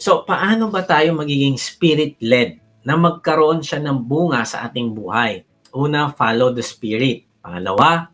So, paano ba tayo magiging spirit-led na magkaroon siya ng bunga sa ating buhay? Una, follow the spirit. Pangalawa,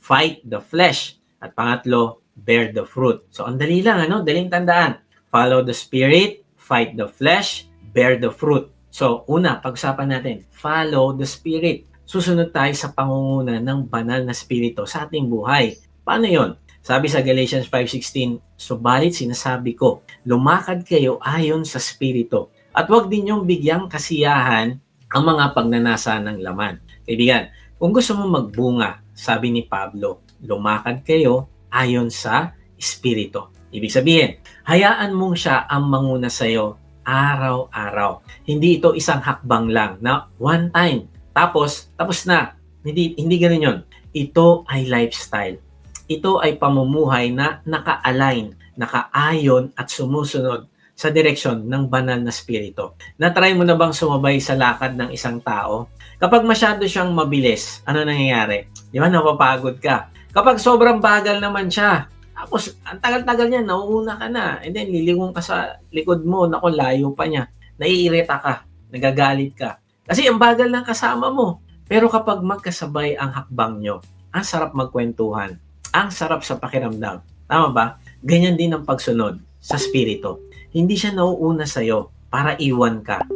fight the flesh. At pangatlo, bear the fruit. So, ang dali lang, ano? Daling tandaan. Follow the spirit, fight the flesh, bear the fruit. So, una, pag-usapan natin, follow the spirit. Susunod tayo sa pangunguna ng banal na spirito sa ating buhay. Paano yon? Sabi sa Galatians 5.16, Subalit sinasabi ko, lumakad kayo ayon sa spirito at huwag din yung bigyang kasiyahan ang mga pagnanasa ng laman. Kaibigan, kung gusto mo magbunga, sabi ni Pablo, lumakad kayo ayon sa espiritu. Ibig sabihin, hayaan mong siya ang manguna sa iyo araw-araw. Hindi ito isang hakbang lang na one time. Tapos, tapos na. Hindi, hindi ganun yon. Ito ay lifestyle. Ito ay pamumuhay na naka-align, naka-ayon at sumusunod sa direksyon ng banal na spirito. Na-try mo na bang sumabay sa lakad ng isang tao? Kapag masyado siyang mabilis, ano nangyayari? Di ba napapagod ka? Kapag sobrang bagal naman siya, tapos ang tagal-tagal niya, nauuna ka na. And then lilingon ka sa likod mo, nako layo pa niya. Naiirita ka, nagagalit ka. Kasi ang bagal ng kasama mo. Pero kapag magkasabay ang hakbang nyo, ang sarap magkwentuhan. Ang sarap sa pakiramdam. Tama ba? Ganyan din ang pagsunod sa spirito. Hindi siya nauuna sa'yo para iwan ka.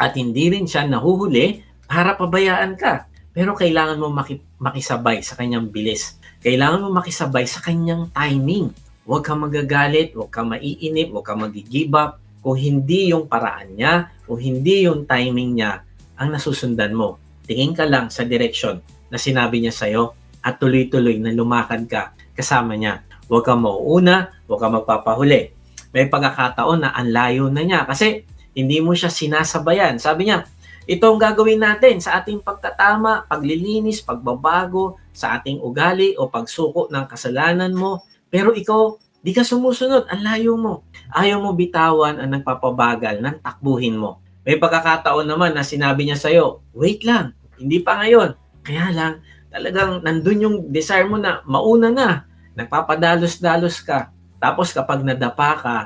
At hindi rin siya nahuhuli para pabayaan ka. Pero kailangan mo maki- makisabay sa kanyang bilis. Kailangan mo makisabay sa kanyang timing. Huwag kang magagalit, huwag kang maiinip, huwag kang mag-give up. Kung hindi yung paraan niya, kung hindi yung timing niya ang nasusundan mo. Tingin ka lang sa direksyon na sinabi niya sa'yo at tuloy-tuloy na lumakad ka kasama niya. Huwag kang mauuna, huwag kang magpapahuli. May pagkakataon na ang layo na niya kasi hindi mo siya sinasabayan. Sabi niya, ito ang gagawin natin sa ating pagtatama, paglilinis, pagbabago, sa ating ugali o pagsuko ng kasalanan mo. Pero ikaw, di ka sumusunod, ang layo mo. Ayaw mo bitawan ang nagpapabagal ng takbuhin mo. May pagkakataon naman na sinabi niya sa'yo, wait lang, hindi pa ngayon. Kaya lang, talagang nandun yung desire mo na mauna na. Nagpapadalos-dalos ka. Tapos kapag nadapa ka,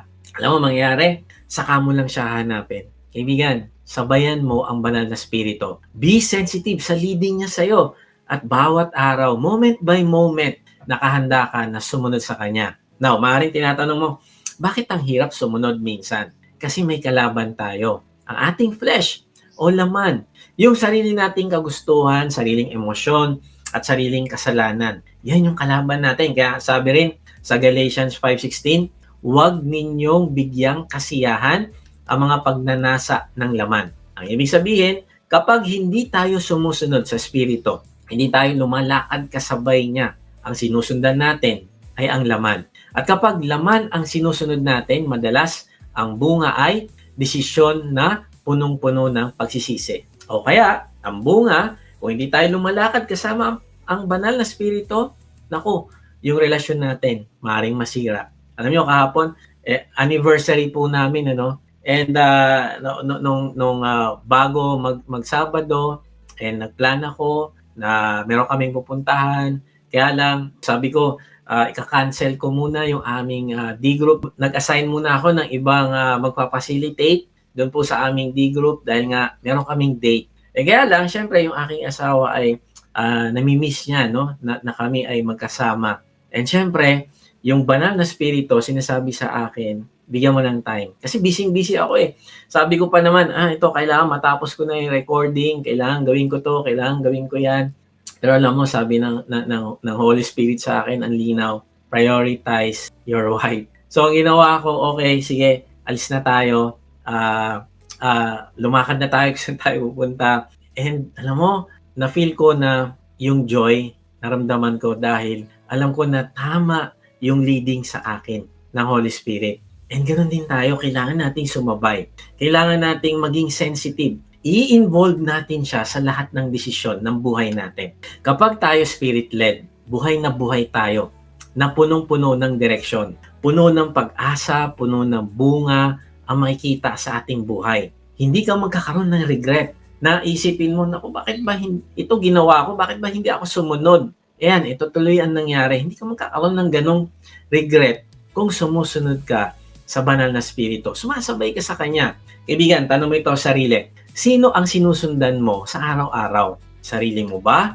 alam mo mangyari, saka mo lang siya hanapin. Kaibigan, sabayan mo ang banal na spirito. Be sensitive sa leading niya sa'yo. At bawat araw, moment by moment, nakahanda ka na sumunod sa kanya. Now, maaaring tinatanong mo, bakit ang hirap sumunod minsan? Kasi may kalaban tayo. Ang ating flesh o laman. Yung sarili nating kagustuhan, sariling emosyon, at sariling kasalanan. Yan yung kalaban natin. Kaya sabi rin sa Galatians 5.16, huwag ninyong bigyang kasiyahan ang mga pagnanasa ng laman. Ang ibig sabihin, kapag hindi tayo sumusunod sa Espiritu, hindi tayo lumalakad kasabay niya, ang sinusundan natin ay ang laman. At kapag laman ang sinusunod natin, madalas ang bunga ay desisyon na punong-puno ng pagsisisi. O kaya, ang bunga, kung hindi tayo lumalakad kasama ang banal na spirito, nako, yung relasyon natin maring masira. Alam niyo kahapon, eh, anniversary po namin ano, and uh, no, nung nung uh, bago mag magsabado, and nagplan ako na meron kaming pupuntahan. Kaya lang, sabi ko, uh, ika-cancel ko muna yung aming uh, D group. Nag-assign muna ako ng ibang uh, magpa-facilitate doon po sa aming D group dahil nga meron kaming date. Eh kaya lang, syempre yung aking asawa ay uh, namimiss niya no na, na kami ay magkasama. And syempre, yung banal na spirito sinasabi sa akin, bigyan mo ng time. Kasi busy-busy ako eh. Sabi ko pa naman, ah, ito, kailangan matapos ko na yung recording, kailangan gawin ko to, kailangan gawin ko yan. Pero alam mo, sabi ng, ng, ng, ng Holy Spirit sa akin, ang linaw, prioritize your wife. So, ang ginawa ko, okay, sige, alis na tayo. Uh, uh, lumakad na tayo kung tayo pupunta. And alam mo, na-feel ko na yung joy, naramdaman ko dahil alam ko na tama yung leading sa akin ng Holy Spirit. And ganoon din tayo, kailangan nating sumabay. Kailangan nating maging sensitive. I-involve natin siya sa lahat ng desisyon ng buhay natin. Kapag tayo spirit-led, buhay na buhay tayo, na punong-puno ng direksyon, puno ng pag-asa, puno ng bunga, ang makikita sa ating buhay. Hindi ka magkakaroon ng regret na isipin mo, naku, bakit ba hin- ito ginawa ko? Bakit ba hindi ako sumunod? Ayan, ito tuloy ang nangyari. Hindi ka magkakaroon ng ganong regret kung sumusunod ka sa banal na spirito. Sumasabay ka sa kanya. Kaibigan, tanong mo ito sa sarili. Sino ang sinusundan mo sa araw-araw? Sarili mo ba?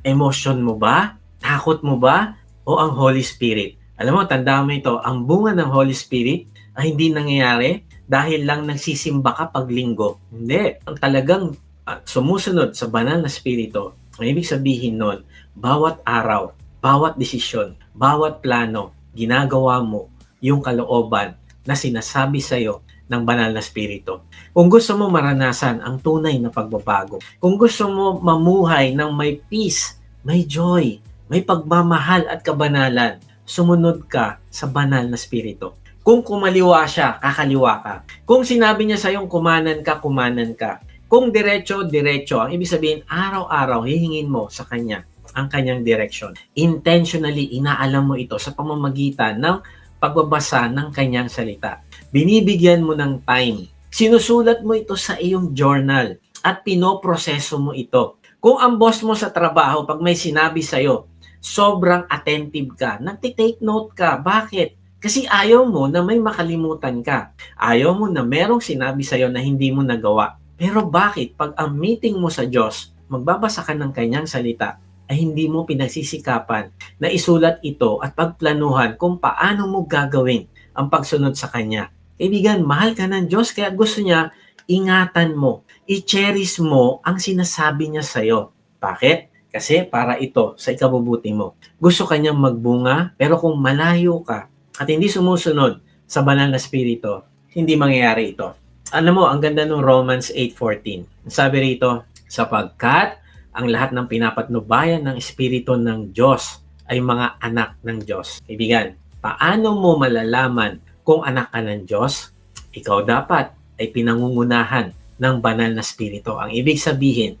Emotion mo ba? Takot mo ba? O ang Holy Spirit? Alam mo, tandaan mo ito, ang bunga ng Holy Spirit ay hindi nangyayari dahil lang nagsisimba ka pag linggo. Hindi. Ang talagang at sumusunod sa banal na spirito, ang ibig sabihin nun, bawat araw, bawat desisyon, bawat plano, ginagawa mo yung kalooban na sinasabi sa iyo ng banal na spirito. Kung gusto mo maranasan ang tunay na pagbabago, kung gusto mo mamuhay ng may peace, may joy, may pagmamahal at kabanalan, sumunod ka sa banal na spirito. Kung kumaliwa siya, kakaliwa ka. Kung sinabi niya sa yung kumanan ka, kumanan ka. Kung diretso, diretso. Ang ibig sabihin, araw-araw, hihingin mo sa kanya ang kanyang direction. Intentionally, inaalam mo ito sa pamamagitan ng pagbabasa ng kanyang salita. Binibigyan mo ng time. Sinusulat mo ito sa iyong journal at pinoproseso mo ito. Kung ang boss mo sa trabaho, pag may sinabi sa'yo, sobrang attentive ka, nagtitake note ka. Bakit? Kasi ayaw mo na may makalimutan ka. Ayaw mo na merong sinabi sa'yo na hindi mo nagawa. Pero bakit pag ang meeting mo sa Diyos, magbabasa ka ng kanyang salita, ay hindi mo pinagsisikapan na isulat ito at pagplanuhan kung paano mo gagawin ang pagsunod sa Kanya. Kaibigan, mahal ka ng Diyos kaya gusto niya ingatan mo, i-cherish mo ang sinasabi niya sa'yo. Bakit? Kasi para ito sa ikabubuti mo. Gusto kanyang magbunga, pero kung malayo ka at hindi sumusunod sa banal na spirito, hindi mangyayari ito. Alam mo, ang ganda ng Romans 8.14. Sabi rito, sapagkat ang lahat ng pinapatnubayan ng Espiritu ng Diyos ay mga anak ng Diyos. Kaibigan, paano mo malalaman kung anak ka ng Diyos? Ikaw dapat ay pinangungunahan ng banal na Espiritu. Ang ibig sabihin,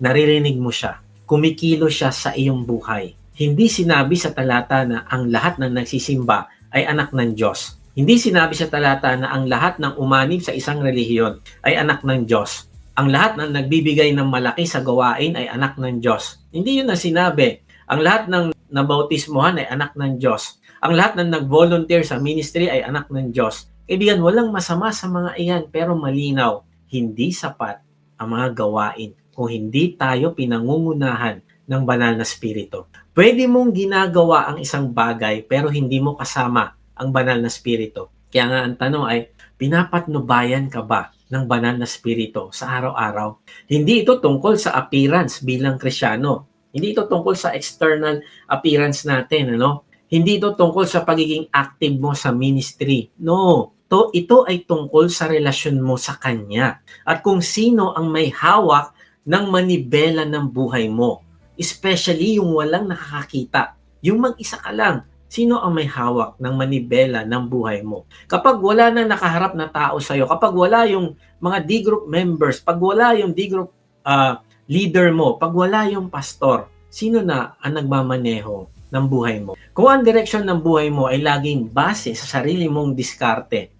naririnig mo siya, kumikilo siya sa iyong buhay. Hindi sinabi sa talata na ang lahat ng nagsisimba ay anak ng Diyos. Hindi sinabi sa talata na ang lahat ng umanib sa isang relihiyon ay anak ng Diyos. Ang lahat ng nagbibigay ng malaki sa gawain ay anak ng Diyos. Hindi yun na sinabi. Ang lahat ng nabautismohan ay anak ng Diyos. Ang lahat ng nag-volunteer sa ministry ay anak ng Diyos. Kaibigan, walang masama sa mga iyan pero malinaw, hindi sapat ang mga gawain kung hindi tayo pinangungunahan ng banal na spirito. Pwede mong ginagawa ang isang bagay pero hindi mo kasama ang banal na spirito. Kaya nga ang tanong ay, pinapatnubayan ka ba ng banal na spirito sa araw-araw? Hindi ito tungkol sa appearance bilang krisyano. Hindi ito tungkol sa external appearance natin, ano? Hindi ito tungkol sa pagiging active mo sa ministry. No, to ito ay tungkol sa relasyon mo sa kanya at kung sino ang may hawak ng manibela ng buhay mo. Especially yung walang nakakakita. Yung mag-isa ka lang. Sino ang may hawak ng manibela ng buhay mo? Kapag wala na nakaharap na tao sa'yo, kapag wala yung mga D-group members, pag wala yung D-group uh, leader mo, pag wala yung pastor, sino na ang nagmamaneho ng buhay mo? Kung ang direksyon ng buhay mo ay laging base sa sarili mong diskarte,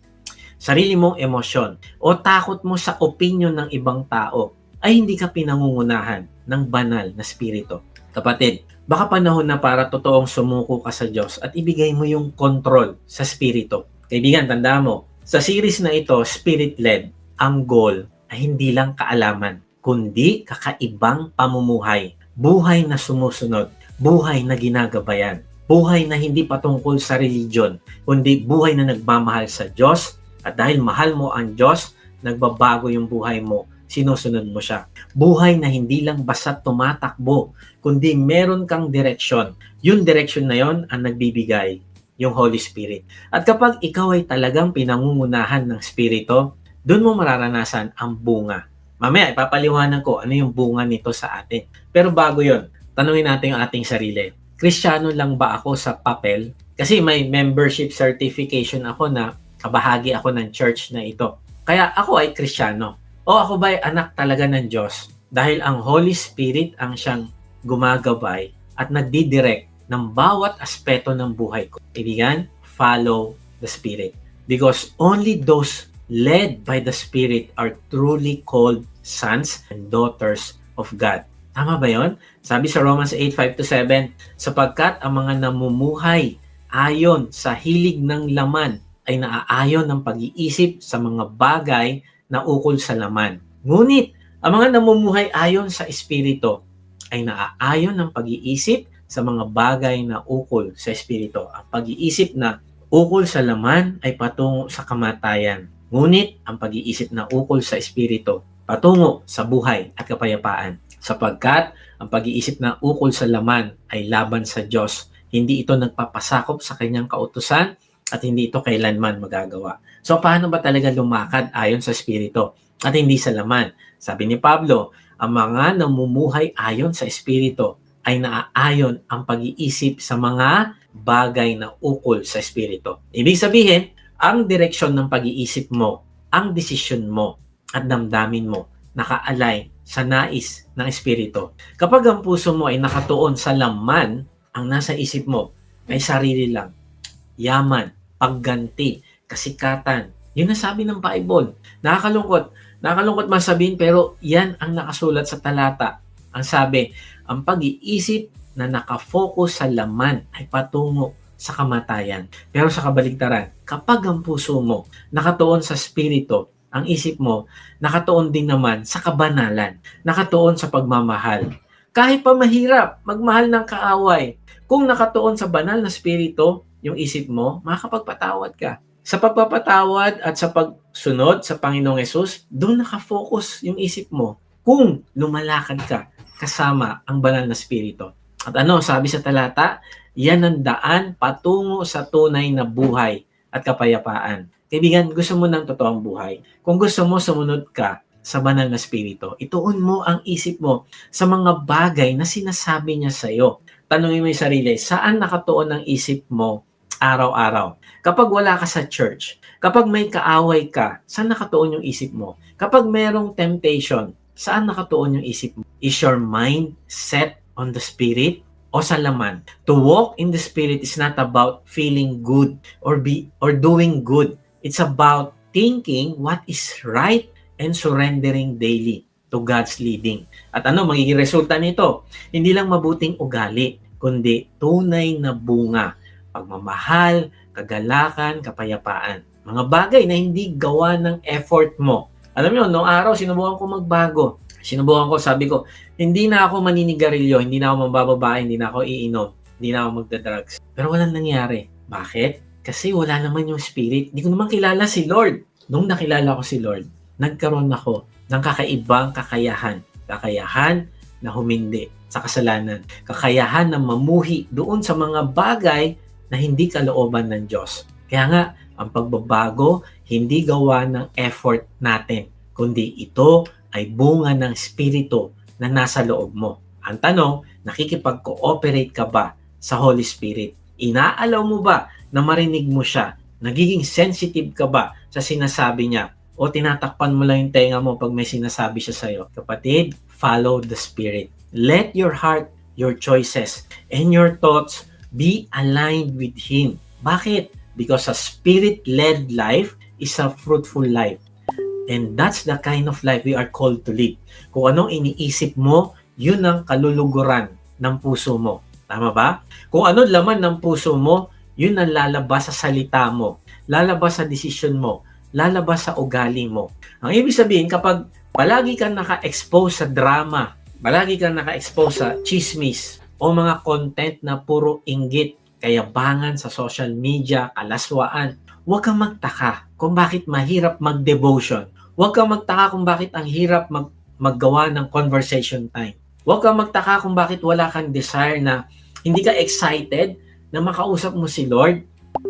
sarili mong emosyon, o takot mo sa opinion ng ibang tao, ay hindi ka pinangungunahan ng banal na spirito. Kapatid, baka panahon na para totoong sumuko ka sa Diyos at ibigay mo yung control sa spirito. Kaibigan, tanda mo, sa series na ito, spirit-led, ang goal ay hindi lang kaalaman, kundi kakaibang pamumuhay. Buhay na sumusunod, buhay na ginagabayan, buhay na hindi patungkol sa religion, kundi buhay na nagmamahal sa Diyos at dahil mahal mo ang Diyos, nagbabago yung buhay mo sinusunod mo siya. Buhay na hindi lang basta tumatakbo, kundi meron kang direksyon. Yung direksyon na yon ang nagbibigay yung Holy Spirit. At kapag ikaw ay talagang pinangungunahan ng Spirito, doon mo mararanasan ang bunga. Mamaya, ipapaliwanag ko ano yung bunga nito sa atin. Pero bago yon, tanungin natin yung ating sarili. Kristiyano lang ba ako sa papel? Kasi may membership certification ako na kabahagi ako ng church na ito. Kaya ako ay Kristiyano. O ako ba'y anak talaga ng Diyos? Dahil ang Holy Spirit ang siyang gumagabay at nagdidirect ng bawat aspeto ng buhay ko. Ibigan, follow the Spirit. Because only those led by the Spirit are truly called sons and daughters of God. Tama ba yon? Sabi sa Romans 8, 5-7, sapagkat ang mga namumuhay ayon sa hilig ng laman ay naaayon ng pag-iisip sa mga bagay na ukol sa laman. Ngunit, ang mga namumuhay ayon sa Espiritu ay naaayon ng pag-iisip sa mga bagay na ukol sa Espiritu. Ang pag-iisip na ukol sa laman ay patungo sa kamatayan. Ngunit, ang pag-iisip na ukol sa Espiritu patungo sa buhay at kapayapaan. Sapagkat ang pag-iisip na ukol sa laman ay laban sa Diyos. Hindi ito nagpapasakop sa kanyang kautusan at hindi ito kailanman magagawa. So paano ba talaga lumakad ayon sa Espiritu at hindi sa laman? Sabi ni Pablo, ang mga namumuhay ayon sa Espiritu ay naaayon ang pag-iisip sa mga bagay na ukol sa Espiritu. Ibig sabihin, ang direksyon ng pag-iisip mo, ang desisyon mo, at damdamin mo nakaalay sa nais ng Espiritu. Kapag ang puso mo ay nakatuon sa laman, ang nasa isip mo ay sarili lang, yaman, pagganti, kasikatan. Yun ang sabi ng Bible. Nakakalungkot. Nakakalungkot man sabihin pero yan ang nakasulat sa talata. Ang sabi, ang pag-iisip na nakafocus sa laman ay patungo sa kamatayan. Pero sa kabaligtaran, kapag ang puso mo nakatuon sa spirito, ang isip mo nakatuon din naman sa kabanalan, nakatuon sa pagmamahal. Kahit pa mahirap magmahal ng kaaway, kung nakatuon sa banal na spirito, yung isip mo, makakapagpatawad ka. Sa pagpapatawad at sa pagsunod sa Panginoong Yesus, doon nakafocus yung isip mo kung lumalakad ka kasama ang banal na spirito. At ano, sabi sa talata, yan ang daan patungo sa tunay na buhay at kapayapaan. Kaibigan, gusto mo ng totoong buhay. Kung gusto mo sumunod ka sa banal na spirito, ituon mo ang isip mo sa mga bagay na sinasabi niya sa iyo. Tanungin mo yung sarili, saan nakatuon ang isip mo araw-araw? Kapag wala ka sa church, kapag may kaaway ka, saan nakatuon yung isip mo? Kapag merong temptation, saan nakatuon yung isip mo? Is your mind set on the spirit o sa laman? To walk in the spirit is not about feeling good or be or doing good. It's about thinking what is right and surrendering daily to God's leading. At ano magiging resulta nito? Hindi lang mabuting ugali, kundi tunay na bunga, pagmamahal, kagalakan, kapayapaan. Mga bagay na hindi gawa ng effort mo. Alam niyo, noong araw sinubukan ko magbago. Sinubukan ko, sabi ko, hindi na ako maninigarilyo, hindi na ako mabababae, hindi na ako iinom, hindi na ako magda-drugs. Pero walang nangyari. Bakit? Kasi wala naman yung spirit. Hindi ko naman kilala si Lord. Nung nakilala ko si Lord, nagkaroon ako ng kakaibang kakayahan. Kakayahan na humindi sa kasalanan. Kakayahan na mamuhi doon sa mga bagay na hindi kalooban ng Diyos. Kaya nga, ang pagbabago, hindi gawa ng effort natin, kundi ito ay bunga ng Espiritu na nasa loob mo. Ang tanong, nakikipag-cooperate ka ba sa Holy Spirit? Inaalaw mo ba na marinig mo siya? Nagiging sensitive ka ba sa sinasabi niya? O tinatakpan mo lang yung tenga mo pag may sinasabi siya sa'yo? Kapatid, follow the Spirit. Let your heart, your choices, and your thoughts be aligned with Him. Bakit? Because a Spirit-led life is a fruitful life. And that's the kind of life we are called to live. Kung anong iniisip mo, yun ang kaluluguran ng puso mo. Tama ba? Kung ano laman ng puso mo, yun ang lalabas sa salita mo, lalabas sa desisyon mo, lalabas sa ugali mo. Ang ibig sabihin, kapag palagi kang naka-expose sa drama, palagi kang naka-expose sa chismis, o mga content na puro inggit, kayabangan sa social media, kalaswaan, huwag kang magtaka kung bakit mahirap mag-devotion. Huwag kang magtaka kung bakit ang hirap mag maggawa ng conversation time. Huwag kang magtaka kung bakit wala kang desire na hindi ka excited na makausap mo si Lord,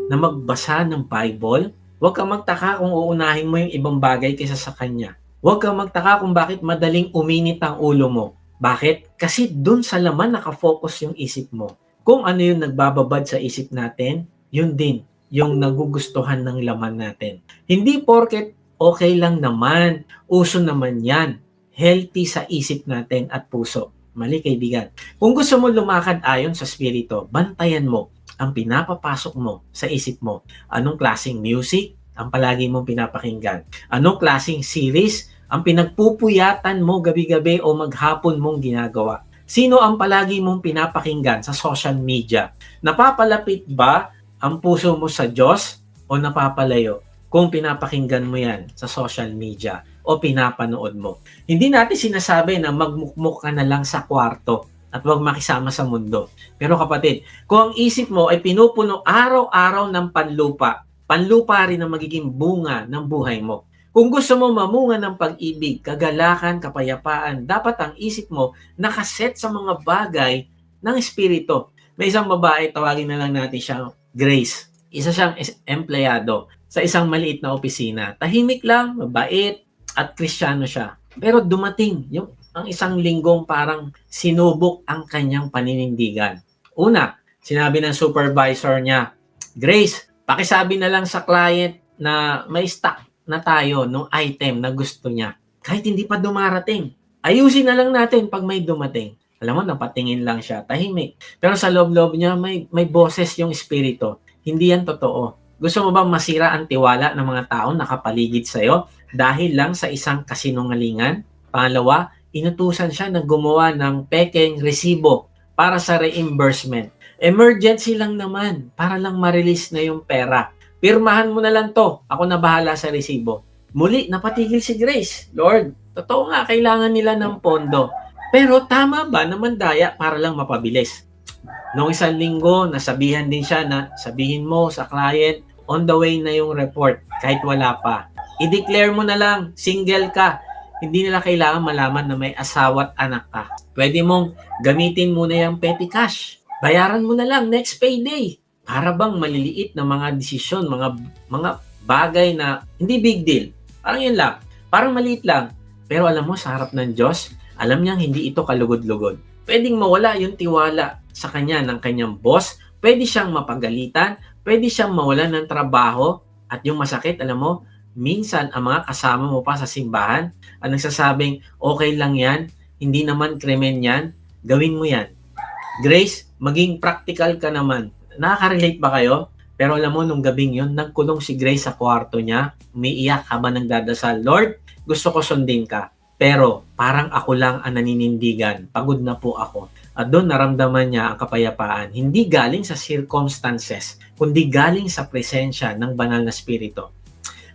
na magbasa ng Bible, huwag kang magtaka kung uunahin mo yung ibang bagay kaysa sa Kanya. Huwag kang magtaka kung bakit madaling uminit ang ulo mo. Bakit? Kasi dun sa laman nakafocus yung isip mo. Kung ano yung nagbababad sa isip natin, yun din yung nagugustuhan ng laman natin. Hindi porket okay lang naman, uso naman yan, healthy sa isip natin at puso. Mali kaibigan. Kung gusto mo lumakad ayon sa spirito, bantayan mo ang pinapapasok mo sa isip mo. Anong klaseng music ang palagi mong pinapakinggan? Anong klaseng series ang pinagpupuyatan mo gabi-gabi o maghapon mong ginagawa? Sino ang palagi mong pinapakinggan sa social media? Napapalapit ba ang puso mo sa Diyos o napapalayo kung pinapakinggan mo yan sa social media o pinapanood mo. Hindi natin sinasabi na magmukmuk ka na lang sa kwarto at huwag makisama sa mundo. Pero kapatid, kung ang isip mo ay pinupuno araw-araw ng panlupa, panlupa rin ang magiging bunga ng buhay mo. Kung gusto mo mamunga ng pag-ibig, kagalakan, kapayapaan, dapat ang isip mo nakaset sa mga bagay ng espiritu. May isang babae, tawagin na lang natin siya Grace. Isa siyang empleyado sa isang maliit na opisina. Tahimik lang, mabait, at kristyano siya. Pero dumating yung ang isang linggong parang sinubok ang kanyang paninindigan. Una, sinabi ng supervisor niya, Grace, pakisabi na lang sa client na may stock na tayo nung item na gusto niya. Kahit hindi pa dumarating. Ayusin na lang natin pag may dumating. Alam mo, napatingin lang siya, tahimik. Pero sa loob-loob niya, may, may boses yung espiritu. Hindi yan totoo. Gusto mo ba masira ang tiwala ng mga tao nakapaligid sa'yo dahil lang sa isang kasinungalingan? Pangalawa, inutusan siya na gumawa ng pekeng resibo para sa reimbursement. Emergency lang naman, para lang ma-release na yung pera. Pirmahan mo na lang to, ako na bahala sa resibo. Muli, napatigil si Grace. Lord, totoo nga, kailangan nila ng pondo. Pero tama ba naman daya para lang mapabilis? Noong isang linggo, nasabihan din siya na sabihin mo sa client, on the way na yung report, kahit wala pa. I-declare mo na lang, single ka. Hindi nila kailangan malaman na may asawa at anak ka. Pwede mong gamitin muna yung petty cash. Bayaran mo na lang next payday. Para bang maliliit na mga desisyon, mga mga bagay na hindi big deal. Parang yun lang. Parang maliit lang. Pero alam mo, sa harap ng Diyos, alam niyang hindi ito kalugod-lugod. Pwedeng mawala yung tiwala sa kanya ng kanyang boss. Pwede siyang mapagalitan. Pwede siyang mawalan ng trabaho. At yung masakit, alam mo, minsan ang mga kasama mo pa sa simbahan ang nagsasabing, okay lang yan, hindi naman krimen yan, gawin mo yan. Grace, maging practical ka naman. Nakaka-relate ba kayo? Pero alam mo, nung gabing yun, nagkulong si Grace sa kwarto niya, umiiyak habang nagdadasal, Lord, gusto ko sundin ka. Pero parang ako lang ang naninindigan. Pagod na po ako. At doon naramdaman niya ang kapayapaan. Hindi galing sa circumstances, kundi galing sa presensya ng banal na spirito.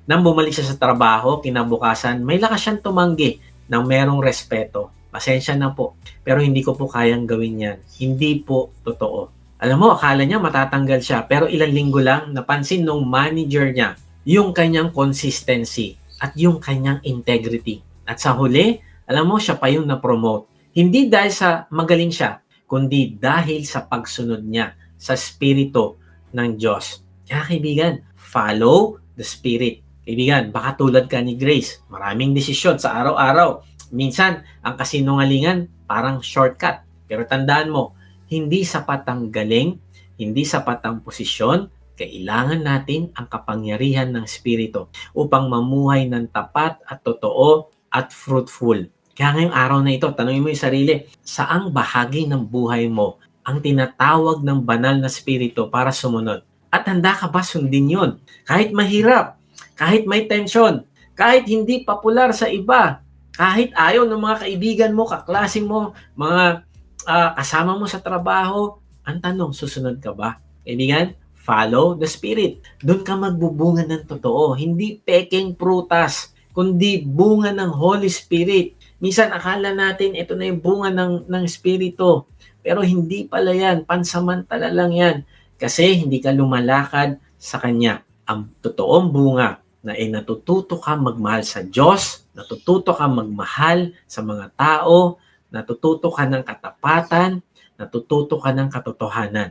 Nang bumalik siya sa trabaho, kinabukasan, may lakas siyang tumanggi ng merong respeto. Pasensya na po, pero hindi ko po kayang gawin yan. Hindi po totoo. Alam mo, akala niya matatanggal siya, pero ilang linggo lang napansin nung manager niya yung kanyang consistency at yung kanyang integrity. At sa huli, alam mo, siya pa yung na-promote. Hindi dahil sa magaling siya, kundi dahil sa pagsunod niya sa spirito ng Diyos. Kaya kaibigan, follow the spirit. Kaibigan, baka tulad ka ni Grace, maraming desisyon sa araw-araw. Minsan, ang kasinungalingan parang shortcut. Pero tandaan mo, hindi sapat ang galing, hindi sapat ang posisyon, kailangan natin ang kapangyarihan ng Espiritu upang mamuhay ng tapat at totoo at fruitful. Kaya ngayong araw na ito, tanungin mo yung sarili, saang bahagi ng buhay mo ang tinatawag ng banal na Espiritu para sumunod? At handa ka ba sundin yun? Kahit mahirap, kahit may tension, kahit hindi popular sa iba, kahit ayaw ng mga kaibigan mo, kaklasing mo, mga ah, kasama mo sa trabaho, ang tanong, susunod ka ba? Kaibigan, follow the Spirit. Doon ka magbubunga ng totoo. Hindi peking prutas, kundi bunga ng Holy Spirit. Minsan akala natin ito na yung bunga ng, ng Espiritu. Pero hindi pala yan. Pansamantala lang yan. Kasi hindi ka lumalakad sa Kanya. Ang totoong bunga na ay natututo ka magmahal sa Diyos, natututo ka magmahal sa mga tao, natututo ka ng katapatan, natututo ka ng katotohanan.